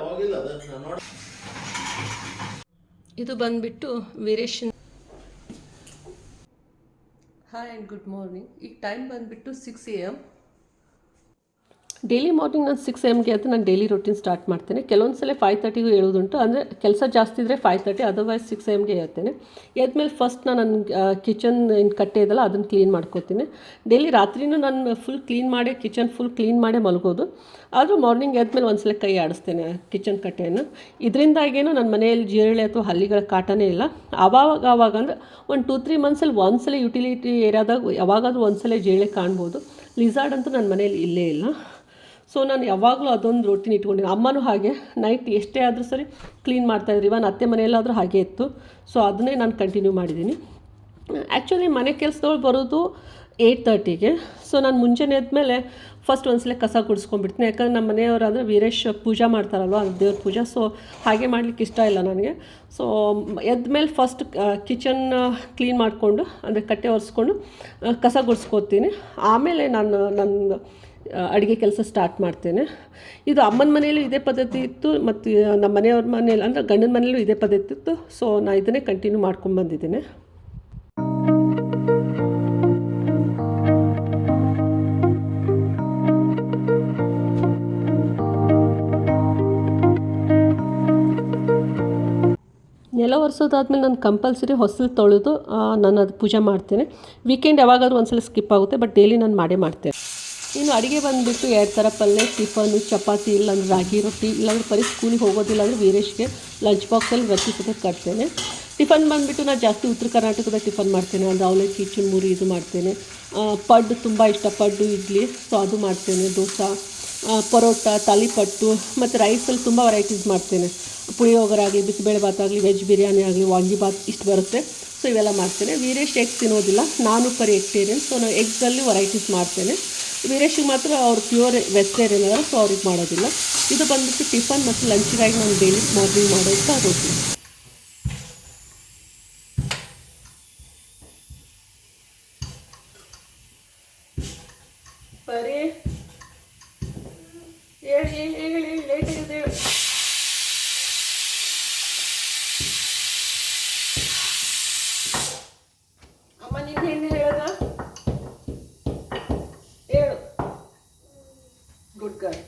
ಹೋಗಿಲ್ಲ ಅದನ್ನ ನೋಡಿ ಇದು ಬಂದ್ಬಿಟ್ಟು ವೀರೇಶನ್ ಹಾಯ್ ಆ್ಯಂಡ್ ಗುಡ್ ಮಾರ್ನಿಂಗ್ ಈಗ ಟೈಮ್ ಬಂದುಬಿಟ್ಟು six A M daily morning ನಾನು ಸಿಕ್ಸ್ ಎಮ್ಗೆ ಅಂತ ನಾನು ಡೈಲಿ ರೊಟೀನ್ ಸ್ಟಾರ್ಟ್ ಮಾಡ್ತೇನೆ. ಕೆಲವೊಂದು ಸಲ ಫೈವ್ ತರ್ಟಿಗೂ ಹೇಳೋದುಂಟು ಅಂದರೆ ಕೆಲಸ ಜಾಸ್ತಿ ಇದ್ದರೆ ಫೈವ್ ತರ್ಟಿ ಅದರ್ವೈಸ್ ಸಿಕ್ಸ್ ಎಮ್ಗೆ ಹೇಳ್ತೇನೆ ಎದ್ಮೇಲೆ ಫಸ್ಟ್ ನಾನು ನನ್ನ ಕಿಚನ್ ಏನು ಕಟ್ಟೆ ಇದೆಲ್ಲ ಅದನ್ನು ಕ್ಲೀನ್ ಮಾಡ್ಕೋತೀನಿ. ಡೈಲಿ ರಾತ್ರಿನೂ ನಾನು ಫುಲ್ ಕ್ಲೀನ್ ಮಾಡಿ ಕಿಚನ್ ಫುಲ್ ಕ್ಲೀನ್ ಮಾಡೇ ಮಲಗೋದು. ಆದರೂ ಮಾರ್ನಿಂಗ್ ಎದ್ಮೇಲೆ ಒಂದ್ಸಲ ಕೈ ಆಡಿಸ್ತೇನೆ ಕಿಚನ್ ಕಟ್ಟೆಯನ್ನು. ಇದರಿಂದಾಗೇನು ನನ್ನ ಮನೆಯಲ್ಲಿ ಜೀರಳೆ ಅಥವಾ ಹಲ್ಲಿಗಳ ಕಾಟನೇ ಇಲ್ಲ. ಆವಾಗ ಆವಾಗ ಅಂದರೆ ಒಂದು ಟೂ ತ್ರೀ ಮಂತ್ಸಲ್ಲಿ ಒಂದು ಸಲ ಯುಟಿಲಿಟಿ ಏರಿಯಾದಾಗ ಯಾವಾಗಾದರೂ ಒಂದು ಸಲ ಜೀರಳೆ ಕಾಣ್ಬೋದು. ಲಿಸಾರ್ಡ್ ಅಂತೂ ನನ್ನ ಮನೆಯಲ್ಲಿ ಇಲ್ಲೇ ಇಲ್ಲ. ಸೊ ನಾನು ಯಾವಾಗಲೂ ಅದೊಂದು ರೊಟೀನ್ ಇಟ್ಕೊಂಡಿದ್ದೀನಿ ಅಮ್ಮನೂ ಹಾಗೆ. ನೈಟ್ ಎಷ್ಟೇ ಆದರೂ ಸರಿ ಕ್ಲೀನ್ ಮಾಡ್ತಾಯಿದ್ರು ಇವನ್ ಅತ್ತೆ ಮನೆಯಲ್ಲಾದರೂ ಹಾಗೆ ಇತ್ತು. ಸೊ ಅದನ್ನೇ ನಾನು ಕಂಟಿನ್ಯೂ ಮಾಡಿದ್ದೀನಿ ಆ್ಯಕ್ಚುಲಿ ಮನೆ ಕೆಲಸದವ್ಳು ಬರೋದು ಏಯ್ಟ್ ತರ್ಟಿಗೆ ಸೊ ನಾನು ಮುಂಜಾನೆ ಎದ್ಮೇಲೆ ಫಸ್ಟ್ ಒಂದ್ಸಲ ಕಸ ಗುಡಿಸ್ಕೊಂಡ್ಬಿಡ್ತೀನಿ. ಯಾಕಂದ್ರೆ ನಮ್ಮ ಮನೆಯವರಾದರೆ ವೀರೇಶ್ ಪೂಜಾ ಮಾಡ್ತಾರಲ್ವ? ದೇವ್ರ ಪೂಜಾ. ಸೊ ಹಾಗೆ ಮಾಡ್ಲಿಕ್ಕೆ ಇಷ್ಟ ಇಲ್ಲ ನನಗೆ. ಸೊ ಎದ್ಮೇಲೆ ಫಸ್ಟ್ ಕಿಚನ್ ಕ್ಲೀನ್ ಮಾಡಿಕೊಂಡು, ಅಂದರೆ ಕಟ್ಟೆ ಒರೆಸ್ಕೊಂಡು ಕಸ ಗುಡಿಸ್ಕೊತೀನಿ. ಆಮೇಲೆ ನಾನು ನನ್ನ ಅಡುಗೆ ಕೆಲಸ ಸ್ಟಾರ್ಟ್ ಮಾಡ್ತೇನೆ. ಇದು ಅಮ್ಮನ ಮನೆಯಲ್ಲೂ ಇದೇ ಪದ್ಧತಿ ಇತ್ತು ಮತ್ತು ನಮ್ಮ ಮನೆಯವ್ರ ಮನೇಲಿ ಅಂದರೆ ಗಂಡನ ಮನೆಯಲ್ಲೂ ಇದೇ ಪದ್ಧತಿ ಇತ್ತು. ಸೊ ನಾನು ಇದನ್ನೇ ಕಂಟಿನ್ಯೂ ಮಾಡ್ಕೊಂಡು ಬಂದಿದ್ದೇನೆ. ನೆಲ ಒರೆಸೋದಾದ್ಮೇಲೆ ನಾನು ಕಂಪಲ್ಸರಿ ಹೊಸಲು ತೊಳೆದು ನಾನು ಅದು ಪೂಜೆ ಮಾಡ್ತೇನೆ. ವೀಕೆಂಡ್ ಯಾವಾಗಾದ್ರೂ ಒಂದ್ಸಲ ಸ್ಕಿಪ್ ಆಗುತ್ತೆ ಬಟ್ ಡೈಲಿ ನಾನು ಮಾಡೇ ಮಾಡ್ತೇನೆ. ಇನ್ನು ಅಡುಗೆ ಬಂದುಬಿಟ್ಟು ಎರಡು ಥರ ಪಲ್ಯ ಟಿಫನು, ಚಪಾತಿ, ಇಲ್ಲಾಂದ್ರೆ ರಾಗಿ ರೊಟ್ಟಿ, ಇಲ್ಲಾಂದ್ರೆ ಪರಿ ಸ್ಕೂಲಿಗೆ ಹೋಗೋದಿಲ್ಲ ಅಂದರೆ ವೀರೇಶ್ಗೆ ಲಂಚ್ ಬಾಕ್ಸಲ್ಲಿ ರೊಟ್ಟಿ ಸುತ್ತ ಕಟ್ತೇನೆ. ಟಿಫನ್ ಬಂದುಬಿಟ್ಟು ನಾನು ಜಾಸ್ತಿ ಉತ್ತರ ಕರ್ನಾಟಕದ ಟಿಫನ್ ಮಾಡ್ತೇನೆ. ಅಂದರೆ ಅವಲಕ್ಕಿ ಮುರಿ ಇದು ಮಾಡ್ತೇನೆ. ಪಡ್ಡು ತುಂಬ ಇಷ್ಟ. ಪಡ್ಡು, ಇಡ್ಲಿ ಸೊ ಅದು ಮಾಡ್ತೇನೆ. ದೋಸೆ ಪರೋಟ, ತಾಲಿಪಟ್ಟು, ಮತ್ತು ರೈಸಲ್ಲಿ ತುಂಬ ವೆರೈಟೀಸ್ ಮಾಡ್ತೇನೆ. ಪುಳಿಯೋಗರ ಆಗಲಿ, ಬಿಸಿಬೇಳೆ ಆಗಲಿ ವೆಜ್ ಬಿರಿಯಾನಿ ಆಗಲಿ ವಾಂಗಿಬಾತ್ ಇಷ್ಟು ಬರುತ್ತೆ. ಸೊ ಇವೆಲ್ಲ ಮಾಡ್ತೇನೆ. ವೀರೇಶ್ ಎಗ್ ತಿನ್ನೋದಿಲ್ಲ. ನಾನು ಪರಿ ಎಗ್ಟೇರಿಯನ್ ಸೊ ನಾನು ಎಗ್ಸಲ್ಲಿ ವೆರೈಟೀಸ್ ಮಾಡ್ತೇನೆ. ವೀರೇಶಿಗೆ ಮಾತ್ರ ಅವ್ರು ಪ್ಯೂರ್ ವೆಜಿಟೇರಿಯನ್ ಅದಾರ ಸೊ ಅವ್ರಿಗೆ ಮಾಡೋದಿಲ್ಲ. ಇದು ಬಂದ್ಬಿಟ್ಟು ಟಿಫನ್ ಮತ್ತು ಲಂಚ್ಗಾಗಿ ನಾನು ಡೈಲಿ ಮಾರ್ನಿಂಗ್ ಮಾಡೋಂಥ ರೊಟ್ಟಿ ಬರೀ ಹೇಳಿ ಹೇಳಿ ಹೇಳಿ ಹೇಳಿ ಲೇಟ್ ಆಗಿದೆ ಹೇಳಿ ಅಮ್ಮ ನಿನ್ನೆ ಏನು ಹೇಳದ ಹೇಳು ಗುಡ್ ಗರ್ಲ್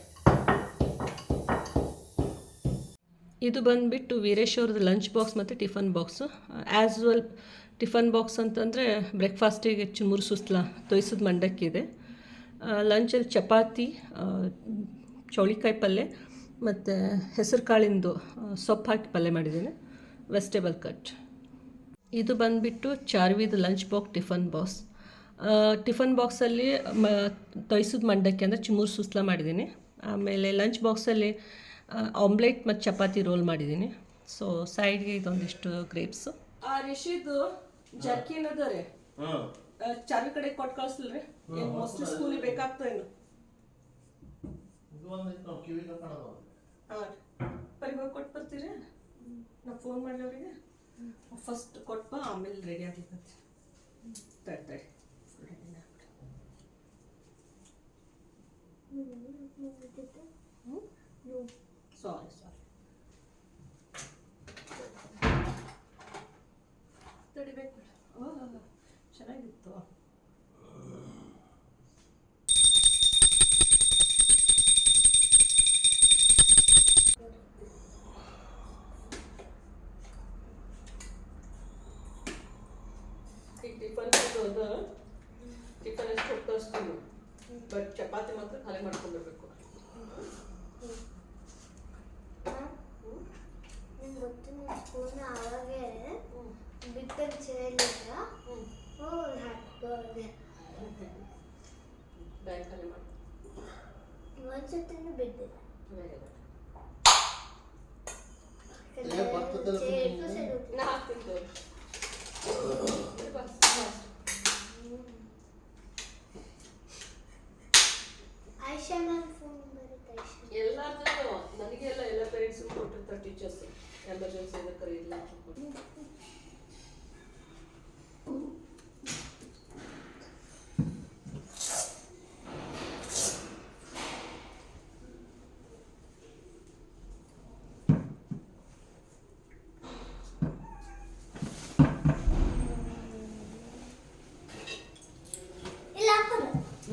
ಇದು ಬಂದುಬಿಟ್ಟು ವೀರೇಶ್ ಅವ್ರದ್ದು ಲಂಚ್ ಬಾಕ್ಸ್ ಮತ್ತು tiffin box as well tiffin box ಅಂತಂದರೆ ಬ್ರೇಕ್ಫಾಸ್ಟಿಗೆ ಚುಮುರು ಸುಸ್ಲ ತೊಯ್ಸಿದ ಮಂಡಕ್ಕಿ ಇದೆ ಲಂಚಲ್ಲಿ ಚಪಾತಿ ಚೌಳಿಕಾಯಿ ಪಲ್ಯ ಮತ್ತು ಹೆಸರು ಕಾಳಿಂದು ಸೊಪ್ಪು ಹಾಕಿ ಪಲ್ಯ ಮಾಡಿದ್ದೀನಿ ವೆಜಿಟೇಬಲ್ ಕಟ್ ಇದು ಬಂದುಬಿಟ್ಟು ಚಾರ್ವಿದ lunch box tiffin box tiffin ಬಾಕ್ಸಲ್ಲಿ ಮ, ತೊಯ್ಸಿದ ಮಂಡಕ್ಕಿ ಅಂದರೆ ಚುಮುರು ಸುಸ್ಲ ಮಾಡಿದ್ದೀನಿ. ಆಮೇಲೆ ಲಂಚ್ ಬಾಕ್ಸಲ್ಲಿ ಆಮ್ಲೆಟ್ ಮತ್ತು ಚಪಾತಿ ರೋಲ್ ಮಾಡಿದ್ದೀನಿ ಸೊ ಸೈಡ್ಗೆ ಇದೊಂದಿಷ್ಟು ಗ್ರೇಪ್ಸು ಆ ರಿಷಿದು ಜರ್ಕಿನ್ ಅದ ರೀ? ಹಾಂ. ಚಾವಿ ಕಡೆ ಕೊಟ್ಟು ಕಳಿಸ್ಲಿರಿ? ಮೋಸ್ಟ್ಲಿ ಸ್ಕೂಲಿಗೆ ಬೇಕಾಗ್ತದೆ ಇನ್ನು ಹಾಂ ಬರೀ ಹೋಗಿ ಕೊಟ್ಟು ಬರ್ತೀರಿ? ನಾ ಫೋನ್ ಮಾಡಿ ಅವರಿಗೆ ಫಸ್ಟ್ ಕೊಟ್ಟು ಬಾ ಆಮೇಲೆ ರೆಡಿ ಆಗ್ಲಿಕ್ಕೆ ತಡಿ ತಡಿ. ಫುಲ್ ಸಾರಿ ಸಾರಿ ತಡಿಬೇಕು. ಓ ಚೆನ್ನಾಗಿತ್ತು. ಈಗ ಟಿಫನ್ ಟಿಫನ್ ಎಷ್ಟು ಕೊಟ್ಟು ಕಳಿಸ್ತೀನಿ ಬಟ್ ಚಪಾತಿ ಮಾತ್ರ ಖಾಲಿ ಮಾಡ್ಕೊಂಡ್ಬರ್ಬೇಕು ನಿಂಗೆ ಗೊತ್ತು ನಿಮ್ಮ ಫೋನ್ ಆವಾಗೆ ಬಿಟ್ಟಲ್ಲಿ ಚೇಲಿಲ್ಲ ಓ ಹಾಕ್ಬೋದೆ ಬ್ಯಾಂಕ್ ಖಾಲಿ ಮಾಡಿ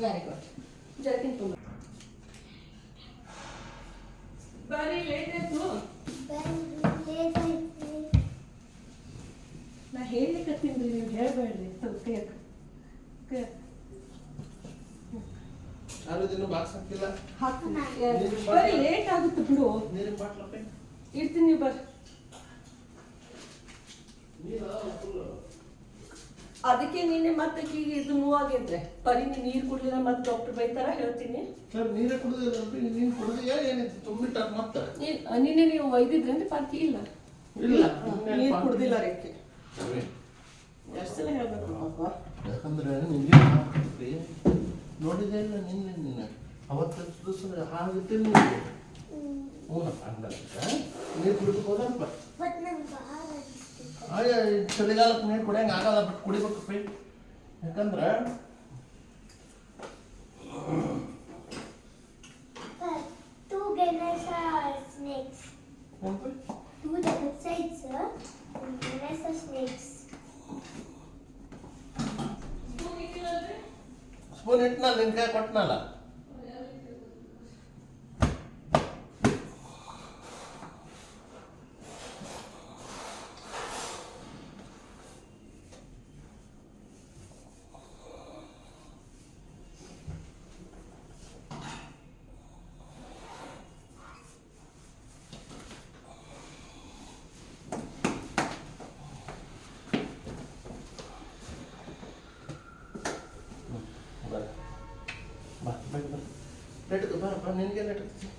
ವೆರಿ ಗುಡ್ ಜರ್ಕಿನ್ ತುಂಬ ಬರೀ ಲೇಟ್ ಆಯ್ತು ಲೇಟ್ ಆಯ್ತು ನಾ ಹೇಳಿಕತ್ತೀನಿ ನೀವು ಹೇಳಬೇಡ್ರಿ. ಸ್ವಲ್ಪ ಕೇಕ್. ಕೇಕ್. ಯಾರು ದಿನ ಬಾಕ್ಸ್ ಹಾಕಿಲ್ಲ ಹಾಕು ಬರೀ ಲೇಟ್ ಆಗುತ್ತೆ ಬಿಡು. ನೀರಿನ ಬಾಟ್ಲಪ್ಪ ಇಡ್ತೀನಿ ನೀವು ಬರ್ರಿ ನೀರು ಫುಲ್ ಅದಕ್ಕೆ ನೀನೆ ಮತ್ತೆ ಈಗ ಇದು ಮೂವ್ ಆಗಿದ್ರೆ. ಬರೀ ನೀನು ನೀರು ಕುಡಿದ್ರೆ ಮತ್ತೆ ಡಾಕ್ಟರ್ ಬೈತಾರ ಹೇಳ್ತೀನಿ. ಸರ್ ನೀರೇ ಕುಡಿದಿಲ್ಲ ನೀನು ಕುಡಿದಿಯಾ ಏನಿತ್ತು ತುಂಬಿಟ್ಟಾರ ಮತ್ತೆ ನೀನ್- ನಿನ್ನೆ ನೀವು ಅಂದ್ರೆ ಪಾರ್ಟಿ ಇಲ್ಲ. ಇಲ್ಲ. ನೀರು ಕುಡಿದಿಲ್ಲ ರೇಖೆ ಎಷ್ಟು ಸಲ ಹೇಳ್ಬೇಕು ಪಾಪ? ಯಾಕಂದ್ರೆ ನಿಮಗೆ ನೋಡಿದೆ ಇಲ್ಲ ನಿನ್ನೆ ನಿನ್ನ. ಅವತ್ತು ದಿವಸ ಹಾಗಿಟ್ಟಿಲ್ಲ ಹ್ಞೂ ಹಂಗಂತ ನೀರು ಕುಡಿದು ಹೋದಪ್ಪ ಅನಿಸ್ತಿತ್ತು ಚಳಿಗಾಲಕ್ಕೆ ನೀರು ಕುಡಿಯಂಗೆ ಆಗಲ್ಲ ಬಟ್ ಕುಡಿಬೇಕು ಪೈ. ಯಾಕಂದ್ರೆ ಸ್ಪೂನ್ ಇಟ್ನಲ್ಲ ನಿನ್ ಕೈ ಕೊಟ್ಟನಲ್ಲ ಬಾ ಬಾ ಬಾ ಬಾ ನೆಟ್ಗೆ ಬಾ ಬಾ ನಿನಗೆ ನೆಟ್ಗೆ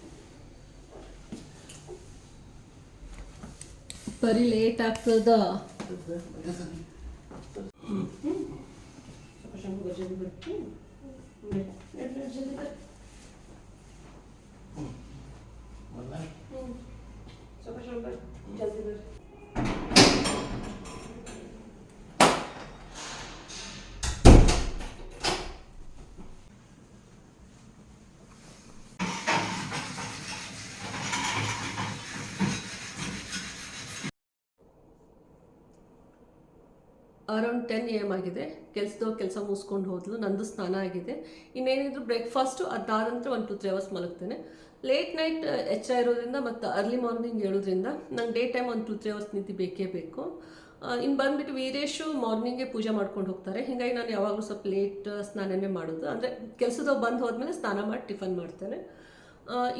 ಬರೀ ಲೇಟ್ ಆಗ್ತದ ಜಲ್ದಿ ಅರೌಂಡ್ ಟೆನ್ ಎ ಎಂ ಆಗಿದೆ. ಕೆಲಸದ ಕೆಲಸ ಮುಗಿಸ್ಕೊಂಡು ಹೋದ್ಲು. ನಂದು ಸ್ನಾನ ಆಗಿದೆ. ಇನ್ನೇನಿದ್ರು ಬ್ರೇಕ್ಫಾಸ್ಟು ಅದಾದ ನಂತರ ಒಂದು ಟು ತ್ರೀ ಅವರ್ಸ್ ಮಲಗ್ತೇನೆ. ಲೇಟ್ ನೈಟ್ ಎಚ್ಚರ ಇರೋದ್ರಿಂದ ಮತ್ತು ಅರ್ಲಿ ಮಾರ್ನಿಂಗ್ ಹೇಳೋದ್ರಿಂದ ನಂಗೆ ಡೇ ಟೈಮ್ ಒಂದು ಟು ತ್ರೀ ಅವರ್ಸ್ ನಿದ್ದೆ ಬೇಕೇ ಬೇಕು. ಇನ್ನು ಬಂದುಬಿಟ್ಟು ವೀರೇಶು ಮಾರ್ನಿಂಗೇ ಪೂಜೆ ಮಾಡ್ಕೊಂಡು ಹೋಗ್ತಾರೆ. ಹೀಗಾಗಿ ನಾನು ಯಾವಾಗಲೂ ಸ್ವಲ್ಪ ಲೇಟ್ ಸ್ನಾನನೇ ಮಾಡೋದು. ಅಂದರೆ ಕೆಲಸದವ್ರು ಬಂದು ಹೋದ್ಮೇಲೆ ಸ್ನಾನ ಮಾಡಿ ಟಿಫನ್ ಮಾಡ್ತೇನೆ.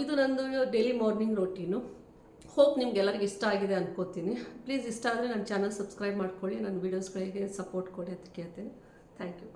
ಇದು ನಂದು ಡೈಲಿ ಮಾರ್ನಿಂಗ್ ರೊಟೀನು ಹೋಪ್ ನಿಮ್ಗೆಲ್ಲರಿಗೂ ಇಷ್ಟ ಆಗಿದೆ ಅನ್ಕೋತೀನಿ. ಪ್ಲೀಸ್ ಇಷ್ಟ ಆದರೆ ನನ್ನ ಚಾನಲ್ ಸಬ್ಸ್ಕ್ರೈಬ್ ಮಾಡ್ಕೊಳ್ಳಿ. ನನ್ನ ವೀಡಿಯೋಸ್ಗಳಿಗೆ ಸಪೋರ್ಟ್ ಕೊಡಿ ಅಂತ ಕೇಳ್ತೀನಿ. Thank you